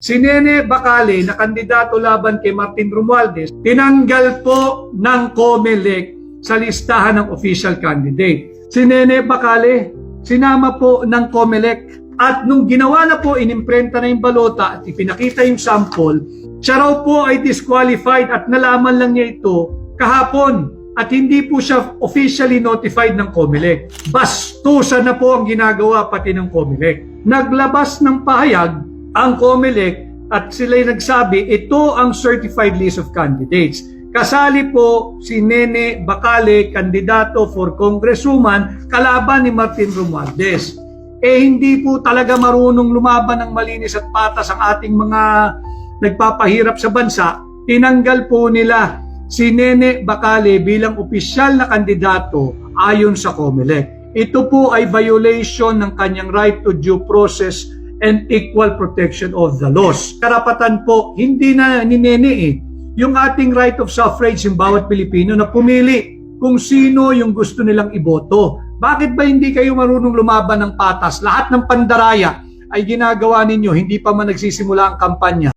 Si Nene Bacale na kandidato laban kay Martin Romualdez, tinanggal po ng COMELEC sa listahan ng official candidate. Si Nene Bacale, sinama po ng COMELEC at nung ginawa na po, inimprenta na yung balota at ipinakita yung sample, siya raw po ay disqualified at nalaman lang niya ito kahapon at hindi po siya officially notified ng COMELEC. Bastusan na po ang ginagawa pati ng COMELEC. Naglabas ng pahayag ang COMELEC at sila'y nagsabi, ito ang certified list of candidates. Kasali po si Nene Bacale, kandidato for congresswoman, kalaban ni Martin Romualdez. Eh hindi po talaga marunong lumaban ng malinis at patas ang ating mga nagpapahirap sa bansa. Tinanggal po nila si Nene Bacale bilang opisyal na kandidato ayon sa COMELEC. Ito po ay violation ng kanyang right to due process and equal protection of the laws. Karapatan po, hindi na ni Nene eh, yung ating right of suffrage yung bawat Pilipino na pumili kung sino yung gusto nilang iboto. Bakit ba hindi kayo marunong lumaban ng patas? Lahat ng pandaraya ay ginagawa ninyo, hindi pa man nagsisimula ang kampanya.